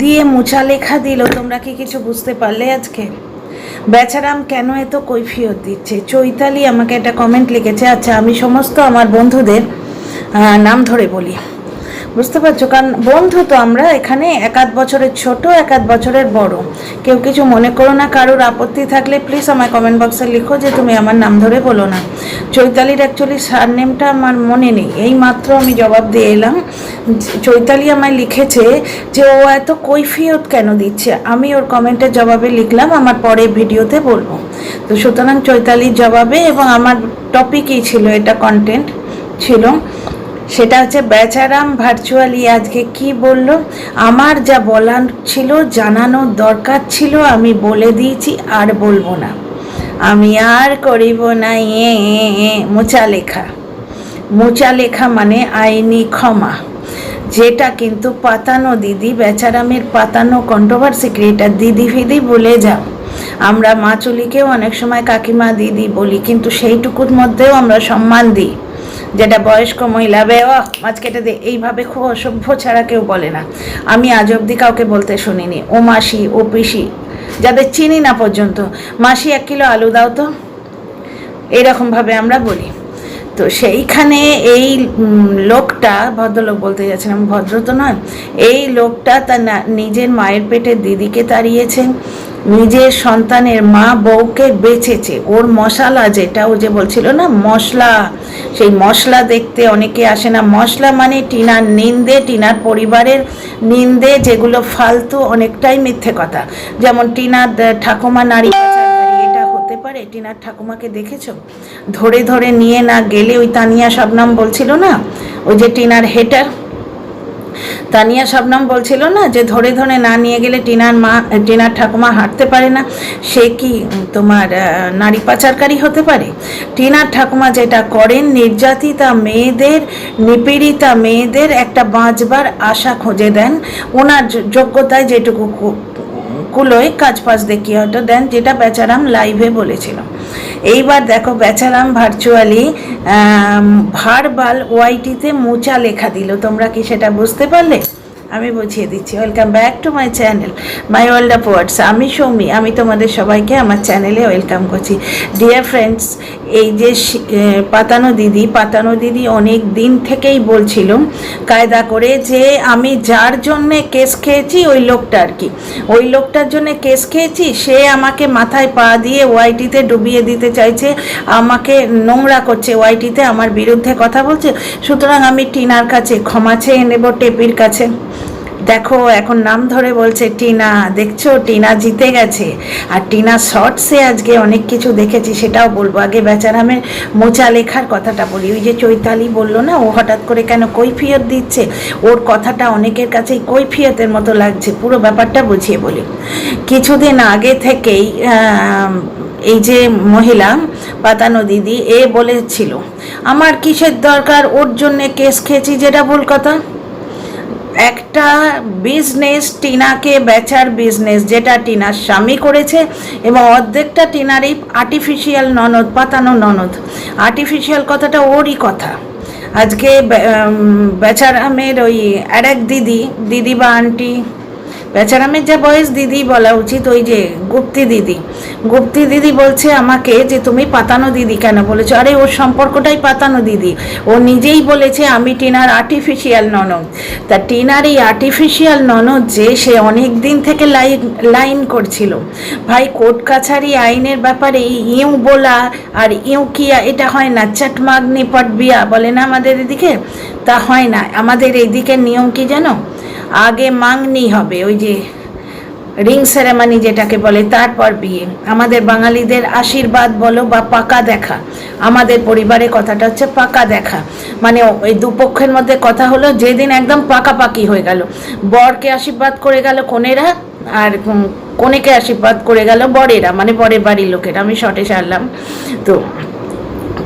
দিয়ে মোচা লেখা দিল, তোমরা কি কিছু বুঝতে পারলে আজকে? বেচারাম, কেন এত কৈফিয়ত দিচ্ছে? চৈতালি আমাকে একটা কমেন্ট লিখেছে আচ্ছা আমি সমস্ত আমার বন্ধুদের নাম ধরে বলি। বুঝতে পারছ? কারণ বন্ধু তো আমরা, এখানে এক আধ বছরের ছোট, এক আধ বছরের বড়। কেউ কিছু মনে করো না, কারোর আপত্তি থাকলে প্লিজ আমায় কমেন্ট বক্সে লিখো যে তুমি আমার নাম ধরে বলো না। চৈতালির অ্যাকচুয়ালি সার নেমটা আমার মনে নেই। এই মাত্র আমি জবাব দিয়ে এলাম। চৈতালি আমায় লিখেছে যে ও এত কৈফিয়ত কেন দিচ্ছে? আমি ওর কমেন্টের জবাবে লিখলাম, আমার পরে ভিডিওতে বলব। তো সুতরাং চৈতালির জবাবে এবং আমার টপিকই ছিল, এটা কন্টেন্ট ছিল। সেটা হচ্ছে বেচারাম ভার্চুয়ালি আজকে কি বলল? আমার যা বলার ছিল, জানানোর দরকার ছিল, আমি বলে দিয়েছি, আর বলব না। আমি আর করিব না, এ মোচা লেখা মোচা লেখা মানে আইনি ক্ষমা। যেটা কিন্তু পাতানো দিদি, বেচারামের পাতানো কন্ট্রোভার্সি ক্রিয়েটার দিদি ফিদি বলে যাও। আমরা মাচুলিকেও অনেক সময় কাকিমা দিদি বলি, কিন্তু সেইটুকুর মধ্যেও আমরা সম্মান দিই। যেটা বয়স্ক মহিলা, বে মাছ কেটে দে, এইভাবে খুব অসভ্য ছাড়া কেউ বলে না। আমি আজ অব্দি কাউকে বলতে শুনিনি। ও মাসি, ও পিসি, যাদের চিনি না পর্যন্ত। মাসি এক কিলো আলু দাও তো। এইরকমভাবে আমরা বলি। তো সেইখানে এই লোকটা, ভদ্রলোক বলতে যাচ্ছিলাম ভদ্র তো নয়, এই লোকটা তার নিজের মায়ের পেটের দিদিকে তাড়িয়েছে, নিজের সন্তানের মা বউকে বেচেছে। ওর মশলা যেটা ও যে বলছিল না, মশলা, সেই মশলা দেখতে অনেকে আসে না। মশলা মানে টিনার নিন্দে, টিনার পরিবারের নিন্দে, যেগুলো ফালতু, অনেকটাই মিথ্যে কথা। যেমন টিনার ঠাকুমা নারী পারে? টিনার ঠাকুমাকে দেখেছ? ধরে ধরে নিয়ে না গেলে ওই তানিয়া শবনাম বলছিল না? ওই যে টিনার হেটার তানিয়া শবনম বলছিল না যে ধরে ধরে না নিয়ে গেলে টিনার মা, টিনার ঠাকুমা হাঁটতে পারে না? সে কি তোমার নারী পাচারকারী হতে পারে? টিনার ঠাকুমা যেটা করেন, নির্যাতিতা মেয়েদের, নিপীড়িতা মেয়েদের একটা বাঁচবার আশা খুঁজে দেন। ওনার যোগ্যতায় যেটুকু কুলোয় কাজ ফাজ দেখিয়ে হয়তো দেন, যেটা বেচারাম লাইভে বলেছিল। এইবার দেখো বেচারাম ভার্চুয়ালি ভারবাল ওয়াইটিতে মোচা লেখা দিল। তোমরা কি সেটা বুঝতে পারলে? আমি বুঝিয়ে দিচ্ছি। Welcome back to my channel my world of words আমি সৌমি, আমি তোমাদের সবাইকে আমার চ্যানেলে ওয়েলকাম করছি। ডিয়ার ফ্রেন্ডস এই যে পাতানো দিদি পাতানো দিদি অনেক দিন থেকেই বলছিল, কায়দা করে যে আমি যার জন্যে কেস খেয়েছি, ওই লোকটা আর কি। ওই লোকটার জন্য কেস খেয়েছি, সে আমাকে মাথায় পা দিয়ে ওয়াইটিতে ডুবিয়ে দিতে চাইছে, আমাকে নোংরা করছে ওয়াইটিতে আমার বিরুদ্ধে কথা বলছে। সুতরাং আমি টিনার কাছে ক্ষমা চেয়ে নেব, টেপির কাছে। দেখো, এখন নাম ধরে বলছে, টিনা, দেখছ? টিনা জিতে গেছে। আর টিনা শর্টসে আজকে অনেক কিছু দেখেছি, সেটাও বলব। আগে বেচারামের মোচা লেখার কথাটা বলি। ওই যে চৈতালি বলল না, ও হঠাৎ করে কেন কৈফিয়ত দিচ্ছে? ওর কথাটা অনেকের কাছেই কৈফিয়তের মতো লাগছে। পুরো ব্যাপারটা বুঝিয়ে বলি। কিছুদিন আগে থেকেই এই যে মহিলা, পাতানো দিদি, এ বলেছিল, আমার কিসের দরকার? ওর জন্যে কেস খেয়েছি, যেটা ভুল কথা। একটা বিজনেস টিনাকে বেচার বিজনেস যেটা টিনার স্বামী করেছে এবং অর্ধেকটা টিনার এই আর্টিফিশিয়াল ননদ, পাতানো ননদ। আর্টিফিশিয়াল কথাটা ওরই কথা। আজকে বেচারামের ওই আর এক দিদি দিদি বা আন্টি বেচারামের যা বয়স দিদি বলা উচিত, ওই যে গুপ্তি দিদি। গুপ্তি দিদি বলছে আমাকে যে, তুমি পাতানো দিদি কেন? বলেছ, আরে, ওর সম্পর্কটাই পাতানো দিদি। ও নিজেই বলেছে, আমি টিনার আর্টিফিশিয়াল ননদ। তা টিনার এই আর্টিফিশিয়াল ননদ যে, সে অনেক দিন থেকে লাইন লাইন করছিল। ভাই, কোর্ট কাছারি আইনের ব্যাপারে ইউ বলা আর ইউ কিয়া এটা হয় না চটমাগনি পটবিয়া বলে না আমাদের এদিকে? তা হয় না। আমাদের এইদিকে নিয়ম কি জানো? আগে মাংনি হবে, ওই যে রিং সেরেমানি যেটাকে বলে, তারপর বিয়ে। আমাদের বাঙালিদের আশীর্বাদ বলো বা পাকা দেখা। আমাদের পরিবারে কথাটা হচ্ছে পাকা দেখা। মানে ওই দুপক্ষের মধ্যে কথা হলো, যেদিন একদম পাকাপাকি হয়ে গেল। বরকে আশীর্বাদ করে গেল কনেরা, আর কনেকে আশীর্বাদ করে গেল বরেরা মানে বরের বাড়ির লোকেরা, আমি শর্টে সারলাম। তো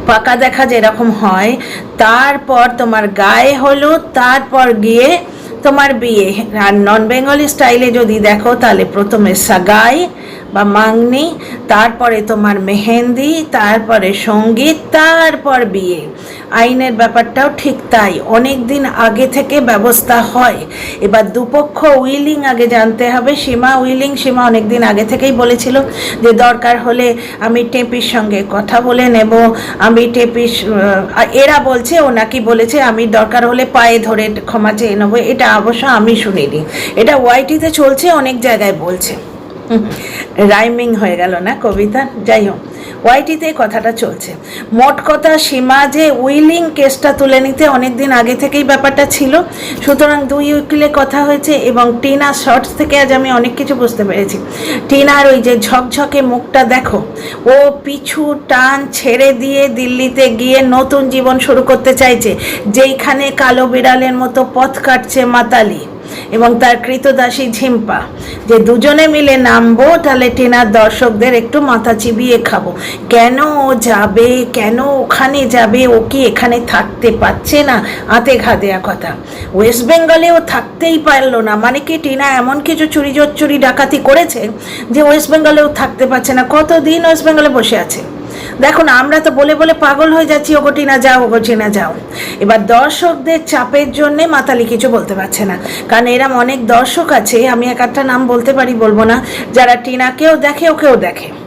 পাকা দেখা যেরকম হয়, তারপর তোমার গায়ে হলো, তারপর গিয়ে তোমার বিয়ে। আর নন বেঙ্গলি স্টাইলে যদি দেখো, তাহলে প্রথমে সাগাই বা মাংনি, তারপরে তোমার মেহেন্দি, তারপরে সংগীত, তারপর বিয়ে। আইনের ব্যাপারটাও ঠিক তাই। অনেক দিন আগে থেকে ব্যবস্থা হয়। এবার দুপক্ষ উইলিং আগে জানতে হবে। সীমা উইলিং, সীমা অনেক দিন আগে থেকেই বলেছিল যে দরকার হলে আমি টেপির সঙ্গে কথা বলে নেব। আমি টেপির এরা বলছে, ও নাকি বলেছে, আমি দরকার হলে পায়ে ধরে ক্ষমা চেয়ে নেব। এটা অবশ্য আমি শুনিনি। এটা ওয়াইটিতে চলছে, অনেক জায়গায় বলছে। রাইমিং হয়ে গেল না কবিতা? যাই হোক, ওয়াইটিতে কথাটা চলছে। মোট কথা, সীমা যে উইলিং কেসটা তুলে নিতে অনেক দিন আগে থেকেই ব্যাপারটা ছিল, সুতরাং দুই উকিলে কথা হয়েছে এবং টিনা শর্টস থেকে আজ আমি অনেক কিছু বুঝতে পেরেছি। টিনার ওই যে ঝকঝকে মুখটা দেখো, ও পিছু টান ছেড়ে দিয়ে দিল্লিতে গিয়ে নতুন জীবন শুরু করতে চাইছে, যেইখানে কালো বিড়ালের মতো পথ কাটছে মাতালি। এবং তার কৃতদাসী ঝিম্পা। যে দুজনে মিলে নামবো, তাহলে টিনার দর্শকদের একটু মাথা চিবিয়ে খাব। কেন ও যাবে? কেন ওখানে যাবে? ও কি এখানে থাকতে পারছে না? আতে ঘা দেয়া কথা। ওয়েস্ট বেঙ্গলে ও থাকতেই পারল না। মানে কি টিনা এমন কিছু চুরি জোর চুরি ডাকাতি করেছে যে ওয়েস্ট বেঙ্গলে ও থাকতে পারছে না? কতদিন ওয়েস্ট বেঙ্গলে বসে আছে? দেখো না, আমরা তো বলে বলে পাগল হয়ে যাচ্ছি, ওগো টিনা যাও, ওগো টিনা যাও। এবার দর্শকদের চাপের জন্যে মাতালি কিছু বলতে পারছে না। কারণ এরম অনেক দর্শক আছে, আমি এক একটা নাম বলতে পারি, বলব না, যারা টিনাকেও দেখে, ওকেও দেখে।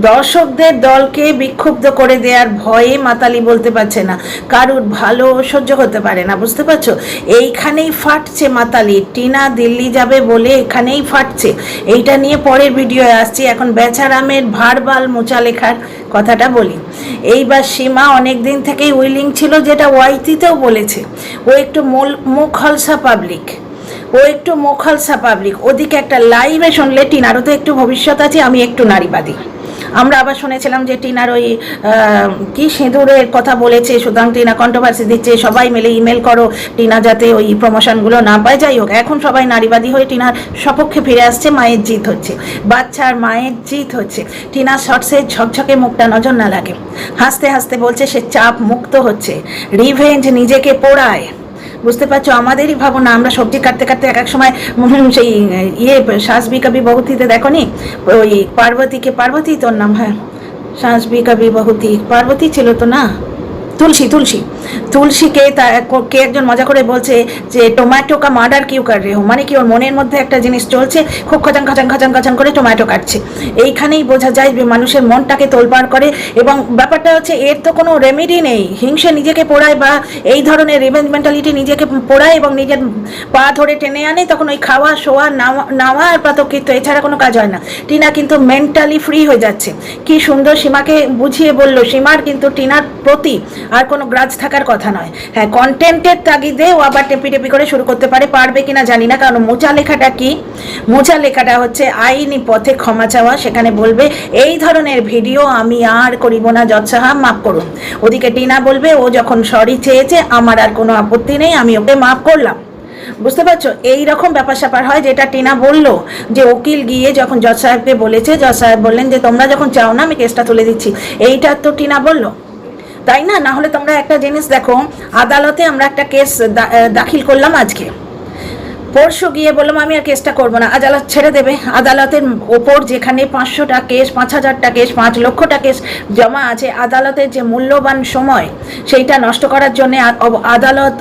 দর্শকদের দলকে বিক্ষুব্ধ করে দেওয়ার ভয়ে মাতালি বলতে পারছে না। কারুর ভালো সহ্য হতে পারে না, বুঝতে পারছ? এইখানেই ফাটছে মাতালি। টিনা দিল্লি যাবে বলে এখানেই ফাটছে। এইটা নিয়ে পরের ভিডিও আসছি। এখন বেচারামের ভারবাল মোচা লেখার কথাটা বলি। এইবার সীমা অনেক দিন থেকেই উইলিং ছিল, যেটা ওয়াইতিতেও বলেছে। ও একটু মোল- মুখ হলসা পাবলিক। ও একটু মোখালসা পাবলিক। ওদিকে একটা লাইভে শুনলে টিনারও তো একটু ভবিষ্যৎ আছে, আমি একটু নারীবাদী। আমরা আবার শুনেছিলাম যে টিনার ওই কি সিঁদুরের কথা বলেছে, সুতরাং টিনা কন্ট্রোভার্সি দিচ্ছে, সবাই মিলে ইমেল করো টিনা যাতে ওই প্রমোশনগুলো না পায়। যাই হোক, এখন সবাই নারীবাদী হয়ে টিনার সপক্ষে ফিরে আসছে, মায়ের জিত হচ্ছে। বাচ্চার মায়ের জিত হচ্ছে। টিনা শর্টসে ঝকঝকে মুখটা নজর না লাগে। হাসতে হাসতে বলছে, সে চাপ মুক্ত হচ্ছে। রিভেঞ্জ নিজেকে পোড়ায়। বুঝতে পারছ, আমাদেরই ভাবনা আমরা সবজি কাটতে কাটতে এক এক সময় সেই ইয়ে শাসবি কবি বহুতিতে দেখো নি? ওই পার্বতীকে, পার্বতী তোর নাম হ্যাঁ? শাসবি কবি বহুতি, পার্বতী ছিল তো না? তুলসী তুলসী। তুলসীকে তা কে একজন মজা করে বলছে যে টোম্যাটো কা মার্ডার কিউ কার রে মানে কি ওর মনের মধ্যে একটা জিনিস চলছে, খুব খচাং খচাং খচাং খচাং করে টোম্যাটো কাটছে। এইখানেই বোঝা যায় যে, মানুষের মনটাকে তোলপাড় করে এবং ব্যাপারটা হচ্ছে এর তো কোনো রেমেডি নেই। হিংসে নিজেকে পোড়ায় বা এই ধরনের রিভেঞ্জ মেন্টালিটি নিজেকে পোড়ায় এবং নিজের পা ধরে টেনে আনে, তখন ওই খাওয়া, শোয়া, নাওয়া নাওয়া আর প্রাতকৃত্য এছাড়া কোনো কাজ হয় না। টিনা কিন্তু মেন্টালি ফ্রি হয়ে যাচ্ছে। কি সুন্দর সীমাকে বুঝিয়ে বলল, সীমার কিন্তু টিনার প্রতি আর কোনো গ্রাজ থাকার কথা নয়। হ্যাঁ কন্টেন্টের তাগিদে ও আবার টেপি টেপি করে শুরু করতে পারে। পারবে কিনা জানি না, কারণ মোচা লেখাটা কি? মোচা লেখাটা হচ্ছে আইনি পথে ক্ষমা চাওয়া। সেখানে বলবে, এই ধরনের ভিডিও আমি আর করিব না যৎসাহা মাফ করুন। ওদিকে টিনা বলবে, ও যখন সরি চেয়েছে, আমার আর কোনো আপত্তি নেই, আমি ওকে মাফ করলাম। বুঝতে পারছ? এই রকম ব্যাপার স্যাপার হয় যেটা টিনা বলল, যে উকিল গিয়ে যখন জজ সাহেবকে বলেছে, জজ সাহেব বললেন যে, তোমরা যখন চাও না, আমি কেসটা তুলে দিচ্ছি। এইটা তো টিনা বলল। তাই না? না হলে তোমরা একটা জিনিস দেখো, আদালতে আমরা একটা কেস দাখিল করলাম আজকে। পরশু গিয়ে বললাম, আমি আর কেসটা করব না। আদালত ছেড়ে দেবে। আদালতের ওপর যেখানে পাঁচশোটা কেস, পাঁচ হাজারটা কেস, পাঁচ লক্ষটা কেস জমা আছে, আদালতের যে মূল্যবান সময়, সেইটা নষ্ট করার জন্য আদালত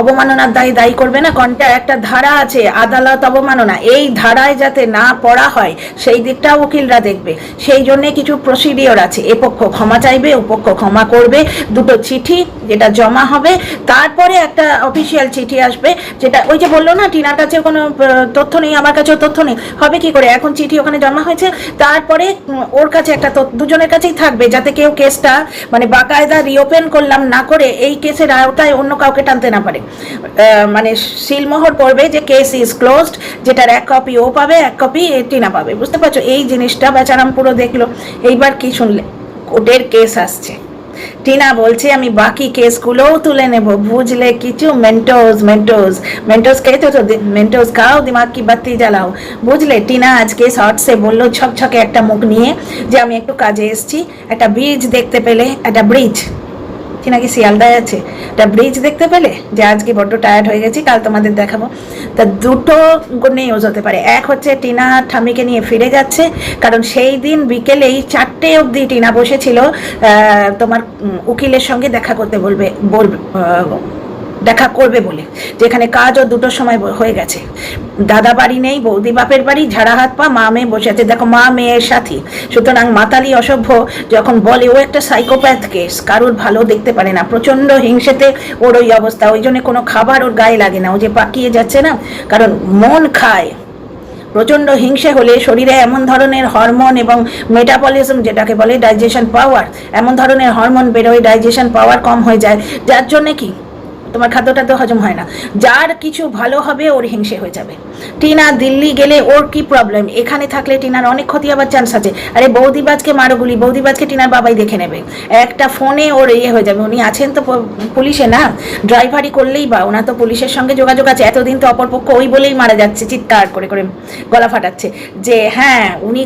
অবমাননার দায়ী দায়ী করবে না? কনটা একটা ধারা আছে, আদালত অবমাননা। এই ধারায় যাতে না পড়া হয়, সেই দিকটাও উকিলরা দেখবে। সেই জন্যে কিছু প্রসিডিওর আছে। এ পক্ষ ক্ষমা চাইবে, ও পক্ষ ক্ষমা করবে। দুটো চিঠি যেটা জমা হবে, তারপরে একটা অফিসিয়াল চিঠি আসবে, যেটা ওই যে বলল না, টিনার কাছে কোনো তথ্য নেই, আমার কাছেও তথ্য নেই, হবে কি করে? এখন চিঠি ওখানে জমা হয়েছে, তারপরে ওর কাছে একটা দুজনের কাছেই থাকবে, যাতে কেউ কেসটা মানে বাকায়দা রিওপেন করলাম না করে, এই কেসের আওতায় অন্য কাউকে টানতে না পারে। মানে সিলমোহর পড়বে যে কেস ইজ ক্লোজড যেটার এক কপি ও পাবে, এক কপি টিনা পাবে, বুঝতে পারছ? এই জিনিসটা বেচারাম পুরো দেখল, এইবার কি শুনলে? কোর্টের কেস আসছে। টিনা বলছে, আমি বাকি কেসগুলোও তুলে নেব। বুঝলে কিছু? মেন্টোস মেন্টোস মেন্টোস খেয়েছো তো মেন্টোস খাও, দিমাগ কি বাতি জ্বালাও। বুঝলে টিনা আজকে শর্টসে বলল ছকছকে একটা মুখ নিয়ে যে আমি একটু কাজে এসছি। একটা ব্রিজ দেখতে পেলে, একটা ব্রিজ নাকি শিয়ালদায় আছে। একটা ব্রিজ দেখতে পেলে? যে আজকে বড্ড টায়ার্ড হয়ে গেছি, কাল তোমাদের দেখাবো। তা দুটো নিউজ হতে পারে। এক হচ্ছে টিনা ঠামিকে নিয়ে ফিরে যাচ্ছে, কারণ সেই দিন বিকেলেই চারটে অবধি টিনা বসেছিল তোমার উকিলের সঙ্গে দেখা করতে বলবে বলবে দেখা করবে বলে যেখানে কাজও দুটোর সময় হয়ে গেছে। দাদা বাড়ি নেই, বৌদি বাপের বাড়ি, ঝাড়া হাত পা, মা মেয়ে বসে আছে। দেখো, মা মেয়ের সাথী। সুতরাং মাতালি অসভ্য যখন বলে, ও একটা সাইকোপ্যাথ কেস কারোর ভালো দেখতে পারে না। প্রচণ্ড হিংসেতে ওর ওই অবস্থা। ওই জন্য কোনো খাবার ওর গায়ে লাগে না। ও যে পাকিয়ে যাচ্ছে না, কারণ মন খায়। প্রচণ্ড হিংসে হলে শরীরে এমন ধরনের হরমোন এবং মেটাবলিজম যেটাকে বলে ডাইজেশন পাওয়ার এমন ধরনের হরমোন বেরোয় ডাইজেশন পাওয়ার কম হয়ে যায়। যার জন্যে কি? তোমার খাদ্যটা তো হজম হয় না। যার কিছু ভালো হবে ওর হিংসে হয়ে যাবে। টিনা দিল্লি গেলে ওর কি প্রবলেম এখানে থাকলে টিনার অনেক ক্ষতি আবার চান্স আছে। আরে বৌদিবাজকে মারো গুলি, বৌদিবাজকে টিনার বাবাই দেখে নেবে। একটা ফোনে ওর ইয়ে হয়ে যাবে। উনি আছেন তো পুলিশে না? ড্রাইভারি করলেই বা, ওনার তো পুলিশের সঙ্গে যোগাযোগ আছে। এতদিন তো অপরপক্ষ ওই বলেই মারা যাচ্ছে, চিৎকার করে করে গলা ফাটাচ্ছে। যে হ্যাঁ উনি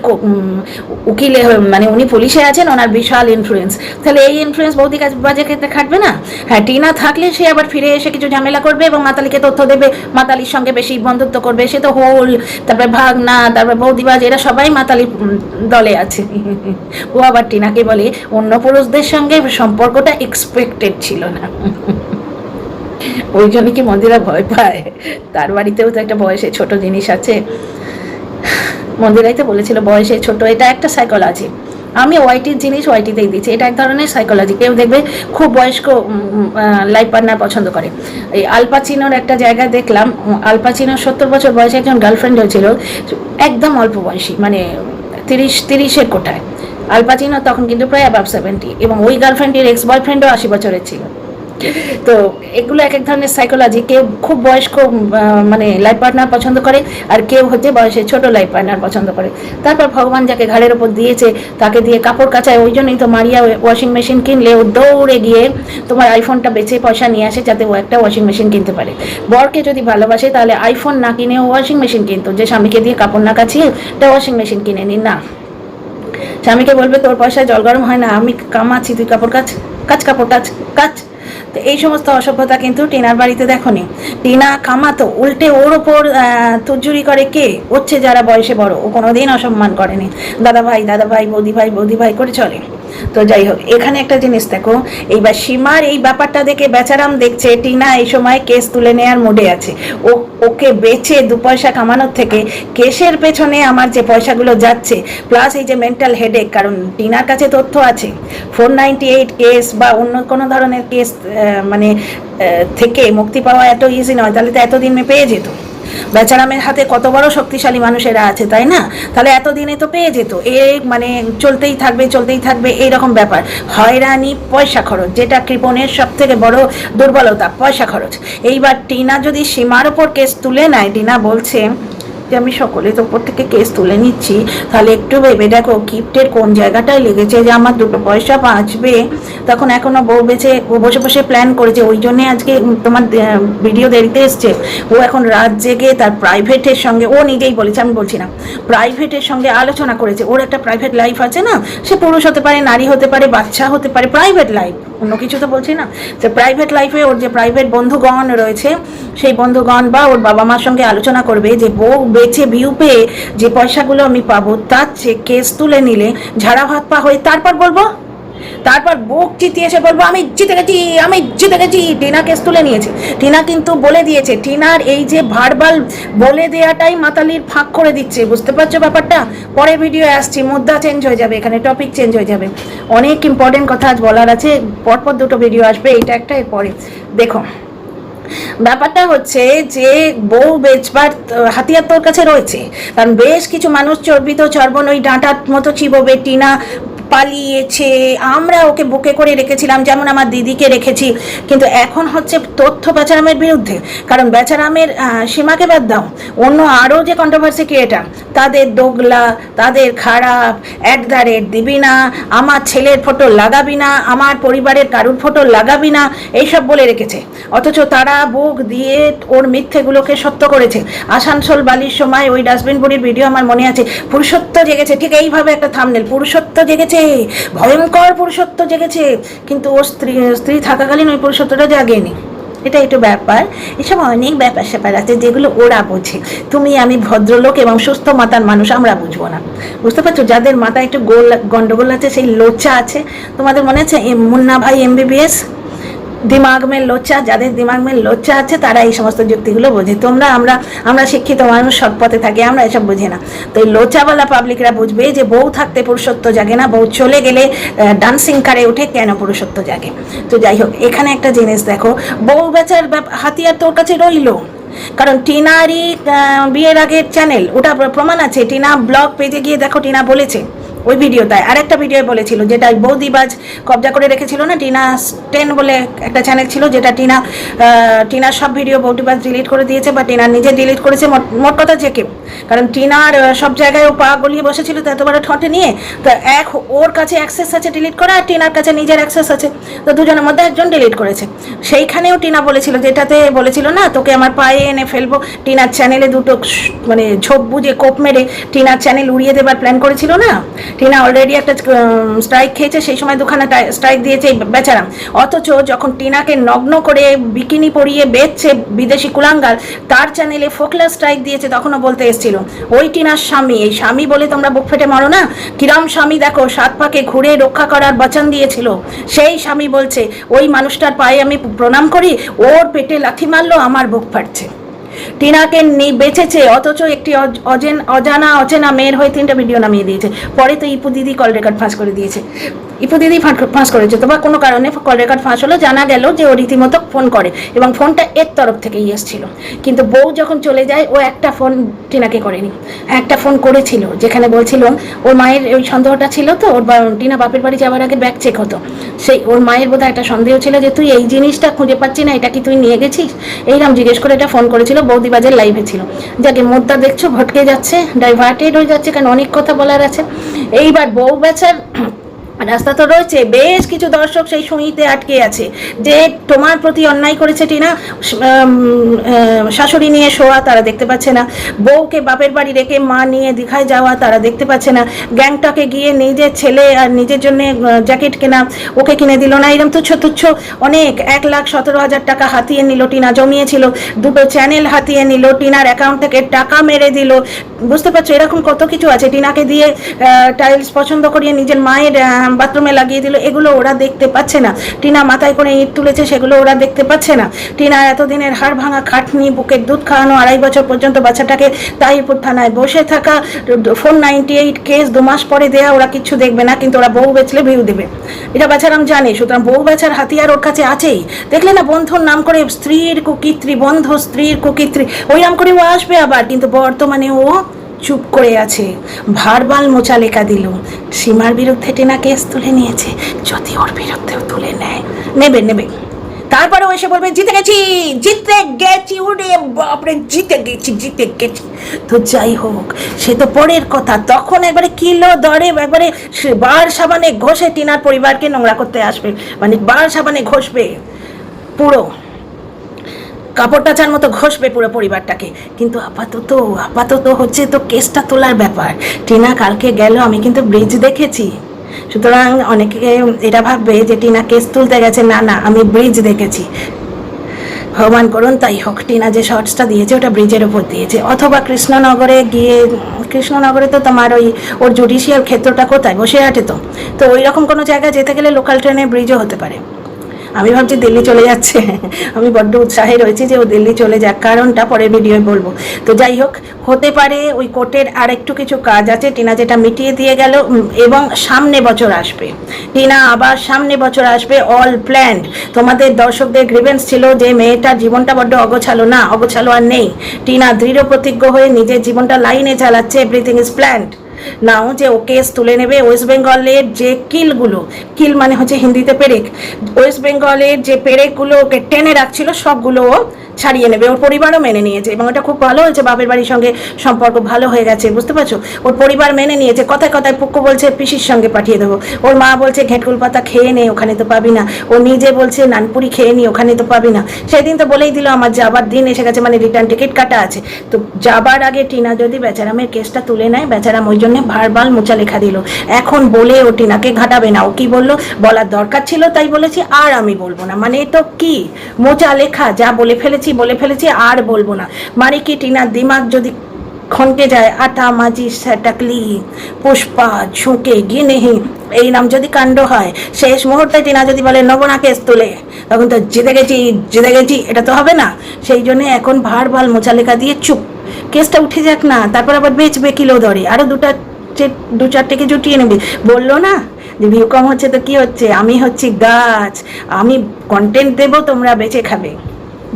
উকিলে মানে উনি পুলিশে আছেন, ওনার বিশাল ইনফ্লুয়েন্স তাহলে এই ইনফ্লুয়েন্স বৌদি কাজ বাজে ক্ষেত্রে খাটবে না? হ্যাঁ টিনা থাকলে সে আবার ফিরে এসে কিছু ঝামেলা করবে এবং মাতালিকে তথ্য দেবে। মাতালির সঙ্গে বেশি বন্ধুত্ব করবে। সে তো হোল, তারপরে ভাগনা, তারপরে বৌদিবাজ, এরা সবাই মাতালি দলে আছে। ও আবার টিনাকে বলে, অন্য পুরুষদের সঙ্গে সম্পর্কটা এক্সপেক্টেড ছিল না। ওই জন্য কি মন্দিরা ভয় পায়? তার বাড়িতেও তো একটা বয়সে ছোট জিনিস আছে। মন্দিরাই তো বলেছিল, বয়সে ছোট, এটা একটা সাইকোলজি আমি ওয়াইটির জিনিস ওয়াইটিতেই দিচ্ছি এটা এক ধরনের সাইকোলজি কেউ দেখবে খুব বয়স্ক লাইফ পার্টনার পছন্দ করে। এই আলপাচিনোর একটা জায়গায় দেখলাম। আলপাচিনোর সত্তর বছর বয়সে একজন গার্লফ্রেন্ড হয়েছিল একদম অল্প বয়সী মানে তিরিশ, তিরিশের কোটায়। আলপাচিনো তখন কিন্তু প্রায় অ্যাবাভ সেভেন্টি এবং ওই গার্লফ্রেন্ডের এক্স বয়ফ্রেন্ডও আশি বছরের ছিল। তো এগুলো এক এক ধরনের সাইকোলজি কেউ খুব বয়স্ক মানে লাইফ পার্টনার পছন্দ করে, আর কেউ হচ্ছে বয়সে ছোট লাইফ পার্টনার পছন্দ করে। তারপর ভগবান যাকে ঘাড়ের ওপর দিয়েছে, তাকে দিয়ে কাপড় কাচায়, ওই জন্যই তো মারিয়া ওয়াশিং মেশিন কিনলে ও দৌড়ে গিয়ে তোমার আইফোনটা বেছে পয়সা নিয়ে আসে যাতে ও একটা ওয়াশিং মেশিন কিনতে পারে। বরকে যদি ভালোবাসে, তাহলে আইফোন না কিনে ও ওয়াশিং মেশিন কিনতো। যে স্বামীকে দিয়ে কাপড় না কাচিয়ে, একটা ওয়াশিং মেশিন কিনে নি। না। স্বামীকে বলবে, তোর পয়সায় জল গরম হয় না, আমি কামাচ্ছি, তুই কাপড় কাচ কাচ, কাপড় কাচ কাচ। তো এই সমস্ত অসভ্যতা কিন্তু টিনার বাড়িতে দেখনি। টিনা কামাতো, উল্টে ওর ওপর তুজুরি করে কে? হচ্ছে যারা বয়সে বড়, ও কোনোদিন অসম্মান করেনি। দাদা ভাই দাদা ভাই বৌদি ভাই বৌদি ভাই করে চলে। তো যাই হোক এখানে একটা জিনিস দেখো, এইবার সীমার এই ব্যাপারটা দেখে বেচারাম দেখছে, টিনা এই সময় কেস তুলে নেওয়ার মোডে আছে। ও, ওকে বেচে দু পয়সা কামানোর থেকে কেসের পেছনে আমার যে পয়সাগুলো যাচ্ছে প্লাস এই যে মেন্টাল হেডেক কারণ টিনার কাছে তথ্য আছে। ফোর নাইনটি এইট কেস বা অন্য কোনো ধরনের কেস মানে থেকে মুক্তি পাওয়া এত ইজি নয়, তাহলে তো এতদিন পেয়ে যেত। বেচারামের হাতে কত বড় শক্তিশালী মানুষেরা আছে, তাই না? তাহলে এতদিনে তো পেয়ে যেত। এ মানে চলতেই থাকবে চলতেই থাকবে, এইরকম ব্যাপার। হয়রানি, পয়সা খরচ, যেটা কৃপণের সব থেকে বড় দুর্বলতা, পয়সা খরচ। এইবার টিনা যদি সীমার ওপর কেস তুলে নেয়, টিনা বলছে যে আমি সকলের ওপর থেকে কেস তুলে নিচ্ছি। তাহলে একটু ভেবে দেখো গিফটের কোন জায়গাটায় লেগেছে যে আমার দুটো পয়সা বাঁচবে? তখন এখনও বউ ও বসে বসে প্ল্যান করেছে, ওই জন্যে আজকে তোমার ভিডিও দেরিতে এসছে। ও এখন রাত জেগে তার প্রাইভেটের সঙ্গে, ও নিজেই বলেছে, আমি বলছি না প্রাইভেটের সঙ্গে আলোচনা করেছে। ওর একটা প্রাইভেট লাইফ আছে না, সে পুরুষ হতে পারে, নারী হতে পারে, বাচ্চা হতে পারে প্রাইভেট লাইফ অন্য কিছু তো বলছি না। যে প্রাইভেট লাইফে ওর যে প্রাইভেট বন্ধুগণ রয়েছে, সেই বন্ধুগণ বা ওর বাবা মার সঙ্গে আলোচনা করবে যে বউ বেচে ভিউ পেয়ে যে পয়সাগুলো আমি পাবো, তার চেয়ে কেস তুলে নিলে, ঝাড়া ভাত পা হয়ে, তারপর বলব তারপর বুক চিতিয়ে এসে বলব, আমি জিতে গেছি, আমি জিতে গেছি। টিনা কেস তুলে নিয়েছে। টিনা কিন্তু বলে দিয়েছে, টিনার এই যে ভার্বাল বলে দেওয়াটাই মাতালির ফাঁক করে দিচ্ছে, বুঝতে পারছ ব্যাপারটা? পরে ভিডিও আসছি, মুদ্রা চেঞ্জ হয়ে যাবে, এখানে টপিক চেঞ্জ হয়ে যাবে। অনেক ইম্পর্টেন্ট কথা আজ বলার আছে, পরপর দুটো ভিডিও আসবে, এইটা একটা, এরপরে। দেখো, ব্যাপারটা হচ্ছে যে বউ বেচবার হাতিয়ার তোর কাছে রয়েছে। কারণ বেশ কিছু মানুষ চর্বিত, চর্বণ, ওই ডাঁটার মতো চিবোবে, টিনা পালিয়েছে। আমরা ওকে বুকে করে রেখেছিলাম, যেমন আমার দিদিকে রেখেছি। কিন্তু এখন হচ্ছে তথ্য বেচারামের বিরুদ্ধে। কারণ বেচারামের সীমাকে বাদ দাও। অন্য আরও যে কন্ট্রোভার্সি ক্রিয়েটার তাদের দোগলা, তাদের খারাপ অ্যাট দ্য রেট দিবি না, আমার ছেলের ফটো লাগাবি না, আমার পরিবারের কারুর ফটো লাগাবি না, এইসব বলে রেখেছে। অথচ তারা বুক দিয়ে ওর মিথ্যেগুলোকে সত্য করেছে। আসানসোল বালির সময় ওই ডাস্টবিন বুড়ির ভিডিও আমার মনে আছে। পুরুষত্ব জেগেছে, ঠিক এইভাবে একটা থামনেল পুরুষত্ব জেগেছে জেগেছে। ভয়ঙ্কর পুরুষত্ব জেগেছে। কিন্তু ও স্ত্রী স্ত্রী থাকাকালীন ওই পুরুষত্বটা জাগেনি। এটা একটু ব্যাপার। এসব অনেক ব্যাপার স্যাপার আছে যেগুলো ওরা বোঝে। তুমি আমি ভদ্রলোক এবং সুস্থ মাতার মানুষ, আমরা বুঝব না। বুঝতে পারছ? যাদের মাথায় একটু গোল, গন্ডগোল আছে, সেই লোচা আছে। তোমাদের মনে আছে মুন্না ভাই এমবিবিএস দিমাগ মে লোচা, যাদের দিমাগ মে লোচা আছে, তারা এই সমস্ত যুক্তিগুলো বোঝে। তোমরা, আমরা আমরা শিক্ষিত মানুষ, সৎ পথে থাকি, আমরা এসব বুঝি না। তো এই লোচাওয়ালা পাবলিকরা বুঝবে যে বউ থাকতে পুরুষত্ব জাগে না, বউ চলে গেলে ডান্সিং কারে উঠে কেন পুরুষত্ব জাগে? তো যাই হোক, এখানে একটা জিনিস দেখো, বউ বেচার হাতিয়ার তোর কাছে রইল। কারণ টিনারই বিয়ের আগের চ্যানেল ওটা প্রমাণ আছে। টিনা ব্লগ পেজে গিয়ে দেখো, টিনা বলেছে। ওই ভিডিওটায়। আরেকটা ভিডিও বলেছিল যেটা বৌদিবাজ কবজা করে রেখেছিল না, টিনা টেন বলে একটা চ্যানেল ছিল, যেটা টিনা টিনার সব ভিডিও বৌদিবাজ ডিলিট করে দিয়েছে, বা টিনা নিজে ডিলিট করেছে, মোট কথা যে কেউ। কারণ টিনার সব জায়গায় ও পা গলিয়ে বসেছিল, তো এত বড় ঠোঁটে নিয়ে, তো এক ওর কাছে অ্যাক্সেস আছে ডিলিট করা, আর টিনার কাছে নিজের অ্যাক্সেস আছে। তো দুজনের মধ্যে একজন ডিলিট করেছে। সেইখানেও টিনা বলেছিল, যেটাতে বলেছিল না, তোকে আমার পায়ে এনে ফেলব। টিনার চ্যানেলে দুটো মানে ঝোপ বুঝে কোপ মেরে টিনার চ্যানেল উড়িয়ে দেবার প্ল্যান করেছিল না? টিনা অলরেডি একটা স্ট্রাইক খেয়েছে, সেই সময় দুখানা স্ট্রাইক দিয়েছে বেচারা। অথচ যখন টিনাকে নগ্ন করে বিকিনি পরিয়ে বেচছে বিদেশি কুলাঙ্গাল তার চ্যানেলে ফোকলা স্ট্রাইক দিয়েছে তখনও বলতে এসেছিল। ওই টিনার স্বামী, এই স্বামী বলে তোমরা বুক ফেটে মারো না? কিরম স্বামী দেখো, সাত পাকে ঘুরে রক্ষা করার বচন দিয়েছিল। সেই স্বামী বলছে, ওই মানুষটার পায়ে আমি প্রণাম করি, ওর পেটে লাথি মারলো, আমার বুক ফাটছে। টিনাকে বেঁচেছে অথচ একটি অজ- অজেন, অজানা, অচেনা মেয়ের হয়ে তিনটা ভিডিও নামিয়ে দিয়েছে। পরে তো ইপু দিদি কল রেকর্ড ফাঁস করে দিয়েছে। ইপু দিদি ফাঁক- ফাঁস করেছে। বা কোনো কারণে কল রেকর্ড ফাঁস হলো, জানা গেল যে ও রীতিমতো ফোন করে এবং ফোনটা এর তরফ থেকেই এসেছিল। কিন্তু বউ যখন চলে যায়, ও একটা ফোন টিনাকে করেনি। একটা ফোন করেছিল, যেখানে বলছিল, ওর মায়ের ওই সন্দেহটা ছিল তো, ওর টিনা বাপের বাড়ি যাওয়ার আগে ব্যাগ চেক হতো। সেই ওর মায়ের বোধহয় একটা সন্দেহ ছিল যে, তুই এই জিনিসটা খুঁজে পাচ্ছি না, এটা কি তুই নিয়ে গেছিস? এইরকম জিজ্ঞেস করে এটা ফোন করেছিল বৌদিবাজের লাইভে ছিল। যাকে মোদ্দা দেখছ, ভটকে যাচ্ছে ডাইভার্টেড হয়ে যাচ্ছে, কারণ অনেক কথা বলার আছে। এইবার বউ বেচার রাস্তা তো রয়েছে, বেশ কিছু দর্শক সেই সুইতে আটকে আছে। যে তোমার প্রতি অন্যায় করেছে টিনা শাশুড়ি নিয়ে শোয়া তারা দেখতে পাচ্ছে না। বউকে বাপের বাড়ি রেখে মা নিয়ে দীঘায় যাওয়া তারা দেখতে পাচ্ছে না। গ্যাংটকে গিয়ে নিজের ছেলে আর নিজের জন্য জ্যাকেট কেনা, ওকে কিনে দিল না। এরকম তুচ্ছ তুচ্ছ অনেক, এক লাখ সতেরো হাজার টাকা হাতিয়ে নিল টিনা, জমিয়েছিল। দুটো চ্যানেল হাতিয়ে নিল টিনার অ্যাকাউন্ট থেকে টাকা মেরে দিল। বুঝতে পারছ এরকম কত কিছু আছে? টিনাকে দিয়ে টাইলস পছন্দ করিয়ে নিজের মায়ের বাথরুমে লাগিয়ে দিল, এগুলো ওরা দেখতে পাচ্ছে না। টিনা মাথায় করে ইট তুলেছে, সেগুলো ওরা দেখতে পাচ্ছে না। টিনা এতদিনের হাড় ভাঙা খাটনি, বুকের দুধ খাওয়ানো, আড়াই বছর পর্যন্ত বাচ্চাটাকে তাইপুর থানায় বসে থাকা ফোর নাইনটি এইট কেস দু মাস পরে দেয়া, ওরা কিচ্ছু দেখবে না, কিন্তু ওরা বউ বেচলে ভিউ দেবে। এটা বেচারাম জানে, সুতরাং বউ বেচার হাতিয়ার ওর কাছে আছেই। দেখলে না, বন্ধুর নাম করে স্ত্রীর কুকিত্রী, বন্ধ স্ত্রীর কুকিত্রী ওই নাম করে ও আসবে আবার, কিন্তু বর্তমানে ও চুপ করে আছে। ভারবাল মোচা লেখা দিল। সীমার বিরুদ্ধে টেনা কেস তুলে নিয়েছে। যদি ওর বিরুদ্ধেও তুলে নেয়, নেবে নেবে। তারপরে এসে বলবে, জিতে গেছি জিতে গেছি, ওরে বাপরে, জিতে গেছি জিতে গেছি। তো যাই হোক, সে তো পরের কথা। তখন একবারে কিলো দরে একবারে বার সাবানে ঘষে টিনার পরিবারকে নোংরা করতে আসবে। মানে বার সাবানে ঘষবে। পুরো। কাপড় টাচার মতো ঘষবে পুরো পরিবারটাকে। কিন্তু আপাতত আপাতত হচ্ছে তো কেসটা তোলার ব্যাপার। টিনা কালকে গেল, আমি কিন্তু ব্রিজ দেখেছি। সুতরাং অনেকে এটা ভাববে যে টিনা কেস তুলতে গেছে। না না, আমি ব্রিজ দেখেছি। ভগবান করুন, তাই হোক, টিনা যে শর্টসটা দিয়েছে, ওটা ব্রিজের ওপর দিয়েছে। অথবা কৃষ্ণনগরে গিয়ে, কৃষ্ণনগরে তো তোমার ওই, ওর জুডিশিয়াল ক্ষেত্রটা কোথায়? বসে আটে তো। তো ওই রকম কোনো জায়গায় যেতে গেলে লোকাল ট্রেনে ব্রিজও হতে পারে। আমি ভাবছি দিল্লি চলে যাচ্ছে। আমি বড্ড উৎসাহে রয়েছি যে ও দিল্লি চলে যাক, কারণটা পরের ভিডিওয়ে বলব। তো যাই হোক, হতে পারে ওই কোর্টের আর একটু কিছু কাজ আছে, টিনা যেটা মিটিয়ে দিয়ে গেল এবং সামনে বছর আসবে। টিনা আবার সামনে বছর আসবে অল প্ল্যান্ড তোমাদের দর্শকদের গ্রিভেন্স ছিল যে মেয়েটার জীবনটা বড্ড অগোছালো। না, অগোছালো আর নেই। টিনা দৃঢ় প্রতিজ্ঞ হয়ে নিজের জীবনটা লাইনে চালাচ্ছে এভরিথিং ইজ প্ল্যান্ড নাও যে ও কেস তুলে নেবে ওয়েস্ট বেঙ্গলের যে কিলগুলো, কিল মানে হচ্ছে হিন্দিতে পেরেক ওয়েস্ট বেঙ্গলের যে পেরেকগুলো ওকে টেনে রাখছিল, সবগুলো ও ছাড়িয়ে নেবে। ওর পরিবারও মেনে নিয়েছে এবং এটা খুব ভালো হয়েছে, বাপের বাড়ির সঙ্গে সম্পর্ক ভালো হয়ে গেছে, বুঝতে পারছ? ওর পরিবার মেনে নিয়েছে, কথায় কথায় পুক্কু বলছে, পিসির সঙ্গে পাঠিয়ে দেবো। ওর মা বলছে ঘেটকুল পাতা খেয়ে নে, ওখানে তো পাবি না। ও নিজে বলছে, নানপুরি খেয়ে নি, ওখানে তো পাবি না। সেদিন তো বলেই দিল, আমার যাবার দিন এসে গেছে মানে রিটার্ন টিকিট কাটা আছে। তো যাবার আগে টিনা যদি বেচারামের কেসটা তুলে নেয়, বেচারাম ওই জন্য ভারবাল মোচা লেখা দিল। এখন বলে ও টিনাকে ঘাটাবে না। ও কি বলল? বলার দরকার ছিল, তাই বলেছি, আর আমি বলব না। মানে তো কি? মোচা লেখা, যা বলে ফেলেছি বলে ফেলেছি, আর বলব না। মানে কি টিনার দিমাগ যদি খন্টে যায়, আটা মাজি স্যাটাকলি, পুষ্পা ঝুঁকে গিনেহি এই নাম যদি কাণ্ড হয়, শেষ মুহূর্তে টিনা যদি বলে নবনা কেস তুলে তখন তো জিতে গেছি জিতে গেছি, এটা তো হবে না। সেই জন্য এখন ভার ভালো মোচা লেখা দিয়ে চুপ। কেসটা উঠে যাক না, তারপর আবার বেচবে কিলো দরে। আরও দুটা দু চারটেকে জুটিয়ে নেবে। বলল না, যে ভিউ কম হচ্ছে তো কি হচ্ছে? আমি হচ্ছি গাছ। আমি কন্টেন্ট দেবো, তোমরা বেঁচে খাবে।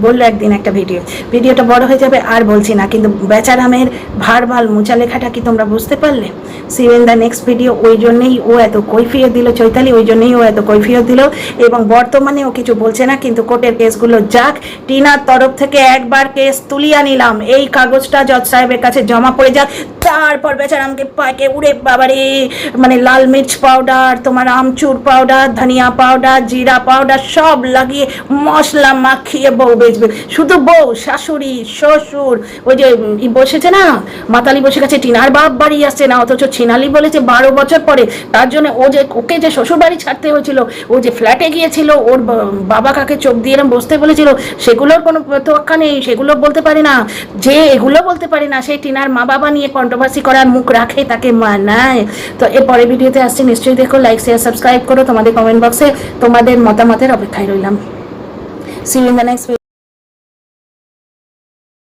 বলল একদিন একটা ভিডিও। ভিডিওটা বড় হয়ে যাবে আর বলছি না, কিন্তু বেচারামের ভার ভালো মোচা লেখাটা কি তোমরা বুঝতে পারলে? See you in the next video ওই জন্যই ও এত কৈফিয়ত দিল, চৈতালি, ওই জন্যই ও এত কৈফিয়ত দিল এবং বর্তমানে ও কিছু বলছে না, কিন্তু কোর্টের কেসগুলো যাক, টিনার তরফ থেকে একবার কেস তুলিয়া নিলাম। এই কাগজটা জজ সাহেবের কাছে জমা পড়ে যাক, তারপর বেচারামকে পাকে উড়ে, বাবারে মানে লাল মির্চ পাউডার, তোমার আমচুর পাউডার, ধনিয়া পাউডার, জিরা পাউডার সব লাগিয়ে মশলা মাখিয়ে বউ বেচবে। শুধু বউ, শাশুড়ি, শ্বশুর, ওই যে বসেছে না, মাতালি বসে গেছে টিনার বাপ বাড়ি আসছে না, অথচ ছিনালি বলেছে বারো বছর পরে, তার জন্য ও যে, ওকে যে শ্বশুর বাড়ি ছাড়তে হয়েছিল, ও যে ফ্ল্যাটে গিয়েছিল, ওর বাবা কাকে চোখ দিয়ে এরম বসতে বলেছিল, সেগুলোর কোনো তোয়াক্কা নেই, সেগুলো বলতে পারে না। যে এগুলো বলতে পারে না, সেই টিনার মা বাবা নিয়ে কন্ট্রোভার্সি করার মুখ রাখে, তাকে মানায়। তো এর পরের ভিডিওতে আসছে, নিশ্চয়ই দেখো লাইক শেয়ার সাবস্ক্রাইব করো, তোমাদের কমেন্ট বক্সে তোমাদের মতামতের অপেক্ষায় রইলাম। C next